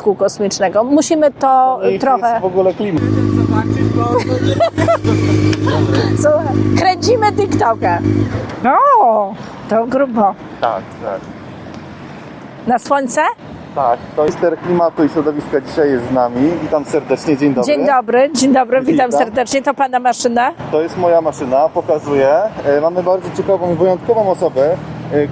statku kosmicznego. Musimy to I trochę. jest w ogóle klimat. Słuchaj, kręcimy TikToka. O, to grubo. Tak, tak. Na słońce? Tak, to minister klimatu i środowiska dzisiaj jest z nami. Witam serdecznie, dzień dobry. Dzień dobry, dzień dobry, witam Witam. serdecznie. To pana maszyna. To jest moja maszyna, pokazuję. E, Mamy bardzo ciekawą i wyjątkową osobę,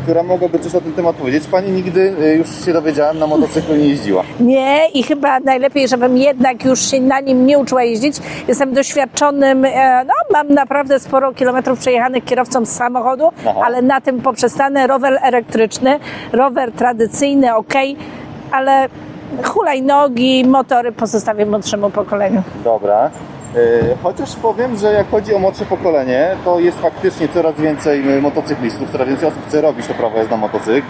która mogłaby coś na ten temat powiedzieć. Pani nigdy, e, już się dowiedziałem, na motocyklu nie jeździła. Nie, i chyba najlepiej, żebym jednak już się na nim nie uczyła jeździć. Jestem doświadczonym, e, no mam naprawdę sporo kilometrów przejechanych kierowcą z samochodu, Aha. ale na tym poprzestanę. Rower elektryczny, rower tradycyjny, ok, ale hulajnogi, motory pozostawię młodszemu pokoleniu. Dobra. E, Chociaż powiem, że jak chodzi o młodsze pokolenie, to jest faktycznie coraz więcej motocyklistów, coraz więcej osób chce robić to prawo jazdy na motocykl.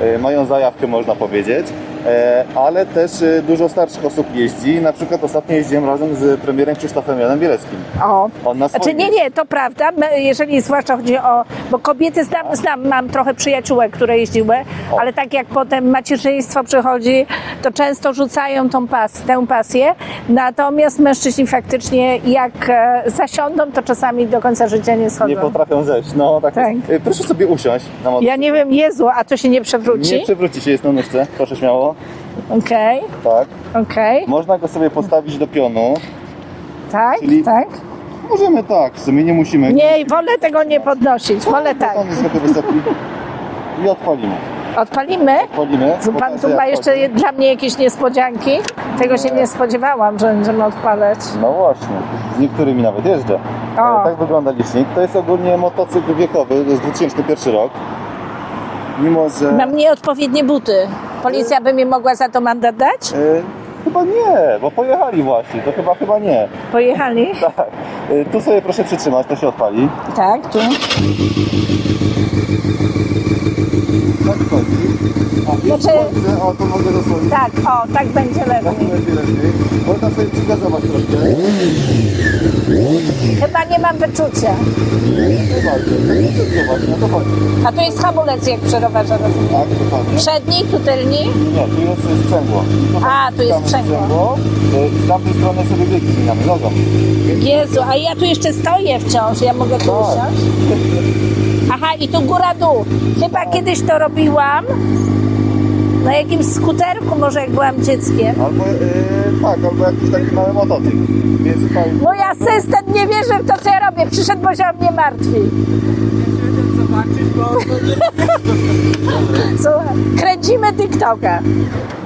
E, Mają zajawkę, można powiedzieć, E, ale też e, dużo starszych osób jeździ. Na przykład ostatnio jeździłem razem z premierem Krzysztofem Janem Bielskim. O. On na Znaczy nie, nie, to prawda, jeżeli zwłaszcza chodzi o, bo kobiety znam, znam mam trochę przyjaciółek, które jeździły, O. ale tak jak potem macierzyństwo przychodzi, to często rzucają tą pas, tę pasję, natomiast mężczyźni faktycznie jak zasiądą, to czasami do końca życia nie nie schodzą. potrafią zejść. No tak. Tak. jest. Proszę sobie usiąść. Ja nie wiem, Jezu, a to się nie przewróci? Nie przewróci się, jest na nóżce. Proszę śmiało. Okej, Tak. okej, Można go sobie postawić do pionu. tak, Czyli- tak. Możemy tak, w sumie nie musimy. Nie, wolę tego nie podnosić, wolę tak. Tam jest trochę wysoki. I odpalimy. Odpalimy? Odpalimy. Pan Pokażę, tu ma jak jeszcze chodzi. dla mnie jakieś niespodzianki? Tego się nie spodziewałam, że będziemy odpalać. No właśnie, z niektórymi nawet jeżdżę. O. E, Tak wygląda licznik. To jest ogólnie motocykl wiekowy, to jest 2001 rok. Mimo, że... Mam nieodpowiednie buty. Policja by mi mogła za to mandat dać? E, chyba nie, bo pojechali właśnie, to chyba chyba nie. Pojechali? Tak. E, tu sobie proszę przytrzymać, to się odpali. Tak, tu. Tak chodzi. A Znaczy- jeszcze palce, o to mogę dosłownie. Tak, o, tak będzie Tak lepiej. będzie lepiej. Można sobie przygazować troszkę. Chyba nie mam wyczucia. Nie bardzo. Właśnie, no to chodzi. A tu jest hamulec jak przy rowerze, rozumiem. Tak, dokładnie. Przedni, tu tylni? Nie, tu jest sprzęgło. A, tu jest tam sprzęgło. E, Z tamtej strony sobie biegi zmieniamy nogą. Jezu, a ja tu jeszcze stoję wciąż. Ja mogę tu Tak. usiąść? Aha, i tu góra-dół. Chyba kiedyś to robiłam. Na jakimś skuterku może jak byłam dzieckiem. Albo, e, tak, albo jakiś taki mały motocykl. Więc tutaj Mój asystent nie wierzy w to, co ja robię. Przyszedł, bo się o mnie martwi. Słuchaj, kręcimy TikToka.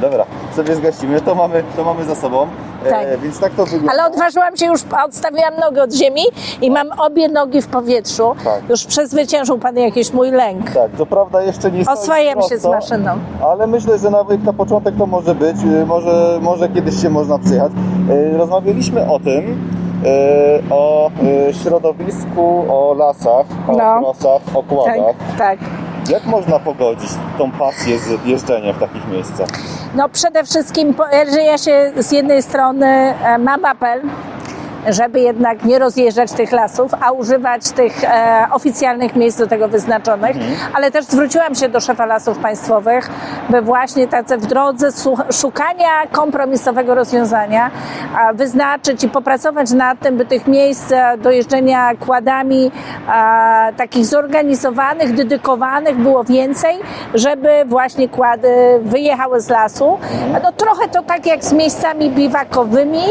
Dobra, sobie zgasimy, to mamy, to mamy za sobą. E, Tak. Więc tak to wygląda. Ale odważyłam się już, odstawiłam nogę od ziemi i mam obie nogi w powietrzu. Tak. Już przezwyciężył pan jakiś mój lęk. Tak, to prawda jeszcze nie stoi Oswajam się z maszyną. Ale myślę, że nawet na początek to może być, e, może, może kiedyś się można przyjechać. E, Rozmawialiśmy o tym, e, o e, środowisku, o lasach, o No. krosach, o Tak, kładach. tak. Jak można pogodzić tą pasję z jeżdżeniem w takich miejscach? No przede wszystkim, ja się z jednej strony e, mam apel, żeby jednak nie rozjeżdżać tych lasów, a używać tych e, oficjalnych miejsc do tego wyznaczonych, ale też zwróciłam się do szefa lasów państwowych, by właśnie tacy w drodze szukania kompromisowego rozwiązania a, wyznaczyć i popracować nad tym, by tych miejsc e, do jeżdżenia kładami a, takich zorganizowanych, dedykowanych było więcej, żeby właśnie kłady wyjechały z lasu. No trochę to tak jak z miejscami biwakowymi,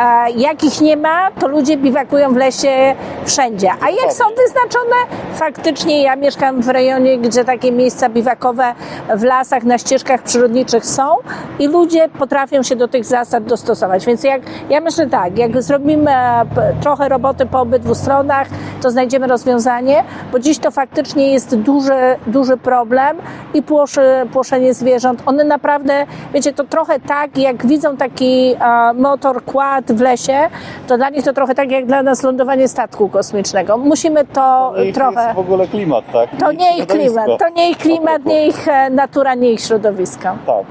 e, jak ich nie ma, to ludzie biwakują w lesie wszędzie. A jak są wyznaczone, faktycznie ja mieszkam w rejonie, gdzie takie miejsca biwakowe w lasach, na ścieżkach przyrodniczych są i ludzie potrafią się do tych zasad dostosować. Więc jak, ja myślę tak, jak zrobimy e, trochę roboty po obydwu stronach, to znajdziemy rozwiązanie, bo dziś to faktycznie jest duży, duży problem i płoszy, płoszenie zwierząt. One naprawdę, wiecie, to trochę tak, jak widzą taki e, motor, kład w lesie, to dla nich to trochę tak jak dla nas lądowanie statku kosmicznego. Musimy to I trochę... jest w ogóle klimat, tak? To I nie ich klimat, to nie ich klimat, nie ich e, natura, nie ich środowisko. Tak.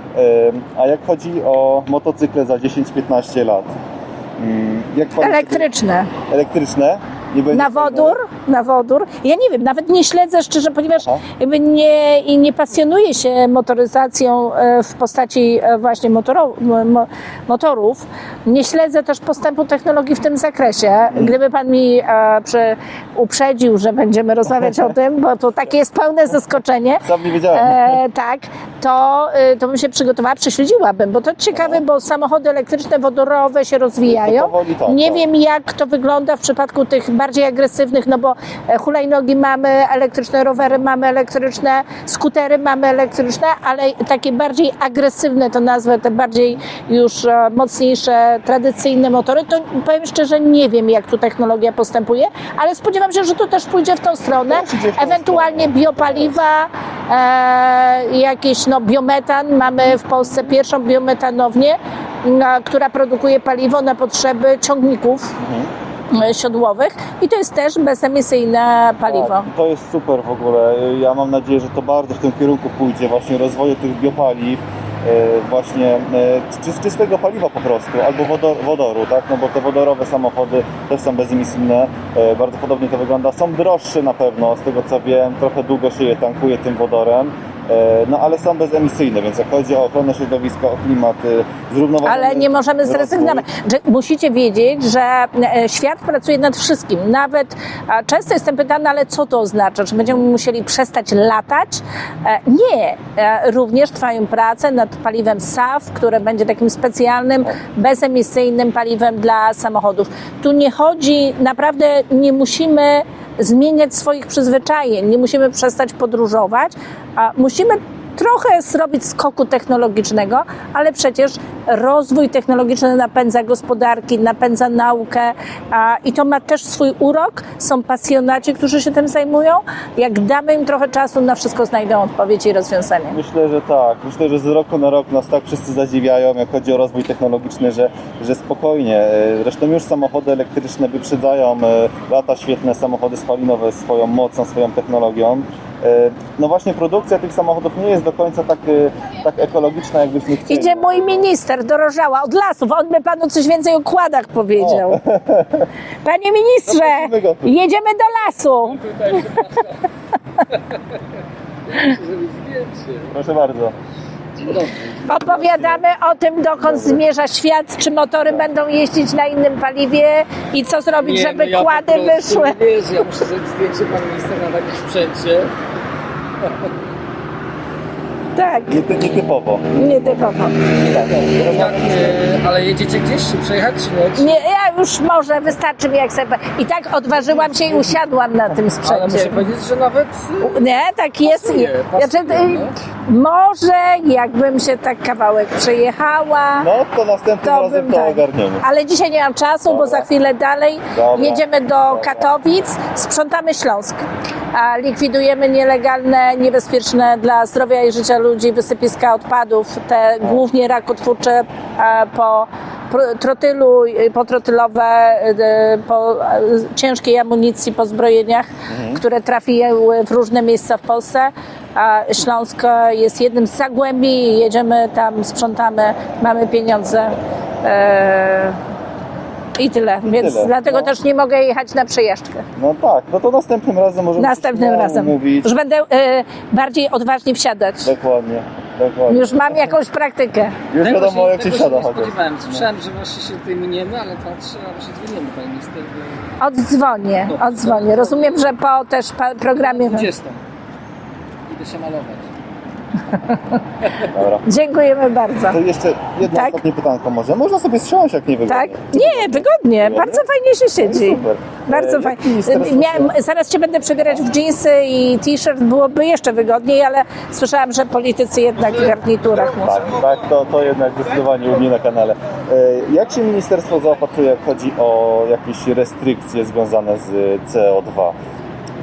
A jak chodzi o motocykle za 10-15 lat? mm, Jak Elektryczne. Elektryczne? Na wodór, na wodór. Ja nie wiem, nawet nie śledzę szczerze, ponieważ jakby nie, i nie pasjonuję się motoryzacją e, w postaci e, właśnie motoro, mo, mo- motorów. Nie śledzę też postępu technologii w tym zakresie. Mhm. Gdyby pan mi e, przy, uprzedził, że będziemy rozmawiać o tym, bo to takie jest pełne zaskoczenie. Sam nie wiedziałem. E, tak, to, e, to bym się przygotowała, prześledziłabym, bo to ciekawe, bo samochody elektryczne, wodorowe się rozwijają. Nie wiem, jak to wygląda w przypadku tych bardziej agresywnych, no bo e, hulajnogi mamy elektryczne, rowery mamy elektryczne, skutery mamy elektryczne, ale takie bardziej agresywne, to nazwę, te bardziej już e, mocniejsze, tradycyjne motory, to powiem szczerze, nie wiem, jak tu technologia postępuje, ale spodziewam się, że to też pójdzie w tą stronę. Ewentualnie biopaliwa, e, jakieś no, biometan. Mamy w Polsce pierwszą biometanownię, która produkuje paliwo na potrzeby ciągników Mhm. e, siodłowych i to jest też bezemisyjne paliwo. Tak, to jest super w ogóle. Ja mam nadzieję, że to bardzo w tym kierunku pójdzie, właśnie rozwoju tych biopaliw, e, właśnie e, czy, czystego paliwa po prostu, albo wodor, wodoru, tak? No bo te wodorowe samochody też są bezemisyjne, bardzo podobnie to wygląda. Są droższe na pewno, z tego co wiem, trochę długo się je tankuje tym wodorem. E, No ale są bezemisyjne, więc jak chodzi o ochronę środowiska, o klimat, e, zrównoważony Ale nie możemy zrezygnować. Musicie wiedzieć, że e, świat pracuje nad wszystkim. Nawet często jestem pytana, ale co to oznacza? Czy będziemy musieli przestać latać? E, Nie. Również trwają prace nad paliwem SAF, które będzie takim specjalnym, bezemisyjnym paliwem dla samochodów. Tu nie chodzi, naprawdę nie musimy zmieniać swoich przyzwyczajeń, nie musimy przestać podróżować, a musimy trochę zrobić skoku technologicznego, ale przecież rozwój technologiczny napędza gospodarki, napędza naukę a, i to ma też swój urok. Są pasjonaci, którzy się tym zajmują. Jak damy im trochę czasu, na wszystko znajdą odpowiedzi i rozwiązania. Myślę, że tak. Myślę, że z roku na rok nas tak wszyscy zadziwiają, jak chodzi o rozwój technologiczny, że, że spokojnie. E, Zresztą już samochody elektryczne wyprzedzają e, lata świetne samochody spalinowe swoją mocą, swoją technologią. E, No właśnie produkcja tych samochodów nie jest do końca tak, e, tak ekologiczna, jakbyśmy chcieli. Idzie mój minister dorożała od lasów. On by panu coś więcej o kładach powiedział. Panie ministrze, tu. jedziemy do lasu. Proszę bardzo. Opowiadamy o tym, dokąd zmierza świat, czy motory będą jeździć na innym paliwie i co zrobić, żeby no ja kłady wyszły. Nie wierzę, ja muszę zrobić zdjęcie pan minister na takim sprzęcie. Tak, Niety- Nietypowo. nietypowo. Jak, e, ale jedziecie gdzieś czy przejechać czy nie? Nie, ja już może, wystarczy mi jak sobie. I tak odważyłam się i usiadłam na tym Ale sprzęcie. muszę powiedzieć, że nawet Nie, tak jest. Pasuje, Znaczy, pasuje, y, no. może jakbym się tak kawałek przejechała. No to następnym To razem bym to tak. ogarniemy. Ale dzisiaj nie mam czasu, bo za chwilę dalej Dobra. jedziemy do Katowic, sprzątamy Śląsk. A likwidujemy nielegalne, niebezpieczne dla zdrowia i życia ludzi wysypiska odpadów, te głównie rakotwórcze e, po trotylu, potrotylowe, e, po e, ciężkiej amunicji, po zbrojeniach, które trafiły w różne miejsca w Polsce. A Śląsk jest jednym z zagłębi, jedziemy tam, sprzątamy, mamy pieniądze. I tyle, więc tyle, dlatego no. też nie mogę jechać na przejażdżkę. No tak, no to następnym razem możemy Następnym się razem. umówić. Już będę e, bardziej odważnie wsiadać. Dokładnie, dokładnie. Już mam jakąś praktykę. Już tego wiadomo jak się siada nie chociaż. spodziewałem. Słyszałem, że właśnie się tutaj miniemy, ale to trzeba, że dzwonimy pani minister. Oddzwonię, oddzwonię. Rozumiem, że po też programie. 20. Idę się malować. Dobra. Dziękujemy bardzo. To jeszcze jedno Tak? ostatnie pytanko może. Można sobie zsiąść jak nie wygodnie. Tak? Nie, wygodnie. Bardzo fajnie się siedzi. Super. Bardzo E, fajnie. jaki Miałem, zaraz cię będę przebierać w dżinsy i t-shirt, byłoby jeszcze wygodniej, ale słyszałam, że politycy jednak w garniturach muszą. Tak, tak, to, to jednak zdecydowanie u mnie na kanale. E, Jak się ministerstwo zaopatruje, jak chodzi o jakieś restrykcje związane z CO2?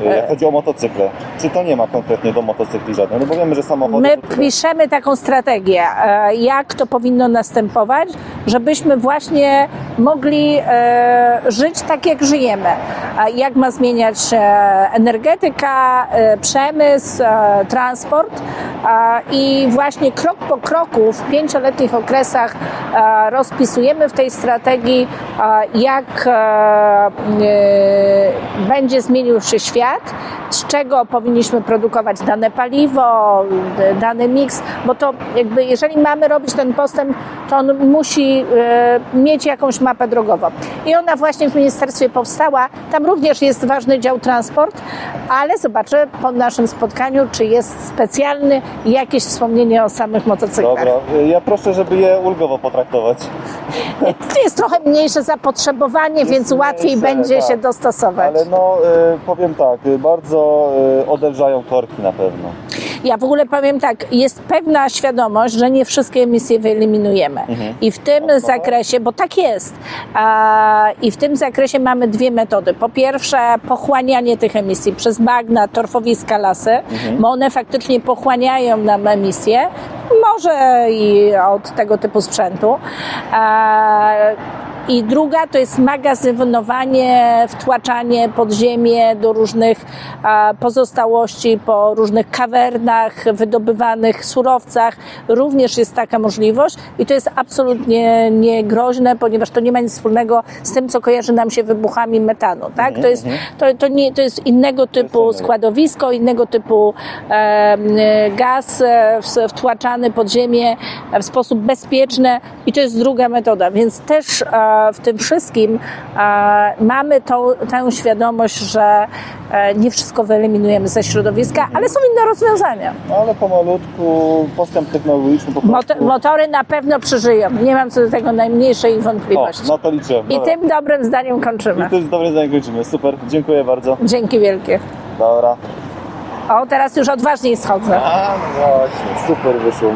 E, Jak chodzi o motocykle, czy to nie ma konkretnie do motocykli żadnych? No bo wiemy, że samochody... My tyle. piszemy taką strategię, e, jak to powinno następować, żebyśmy właśnie mogli e, żyć tak, jak żyjemy. Jak ma zmieniać e, energetyka, e, przemysł, transport. I właśnie krok po kroku w pięcioletnich okresach rozpisujemy w tej strategii, jak będzie zmienił się świat, z czego powinniśmy produkować dane paliwo, dany miks, bo to jakby jeżeli mamy robić ten postęp, to on musi mieć jakąś mapę drogową. I ona właśnie w ministerstwie powstała. Tam również jest ważny dział transport, ale zobaczę po naszym spotkaniu, czy jest specjalny jakieś wspomnienie o samych motocyklach. Dobra, y, ja proszę, żeby je ulgowo potraktować. Jest trochę mniejsze zapotrzebowanie, więc łatwiej mniejsze, będzie tak. się dostosować. Ale no, y, powiem tak, y, bardzo odelżają korki na pewno. Ja w ogóle powiem tak, jest pewna świadomość, że nie wszystkie emisje wyeliminujemy. I w tym zakresie, bo tak jest, a, i w tym zakresie mamy dwie metody. Po pierwsze, pochłanianie tych emisji przez bagna, torfowiska, lasy, bo one faktycznie pochłaniają nam emisje, może i od tego typu sprzętu. I druga to jest magazynowanie, wtłaczanie pod ziemię do różnych pozostałości po różnych kawernach, wydobywanych surowcach. Również jest taka możliwość i to jest absolutnie niegroźne, ponieważ to nie ma nic wspólnego z tym, co kojarzy nam się wybuchami metanu. Tak? To, jest, to, to, nie, to jest innego typu składowisko, innego typu e, gaz wtłaczany pod ziemię w sposób bezpieczny i to jest druga metoda, więc też e, w tym wszystkim e, mamy tą, tę świadomość, że e, nie wszystko wyeliminujemy ze środowiska, ale są inne rozwiązania. No, ale pomalutku postęp technologiczny po prostu. Mot- motory na pewno przeżyją, nie mam co do tego najmniejszej o, wątpliwości. na to liczę. I Dobra. tym dobrym zdaniem kończymy. I to jest dobre zdanie kończymy. Super, dziękuję bardzo. Dzięki wielkie. Dobra. O, teraz już odważniej schodzę. A, no właśnie, super wyszło.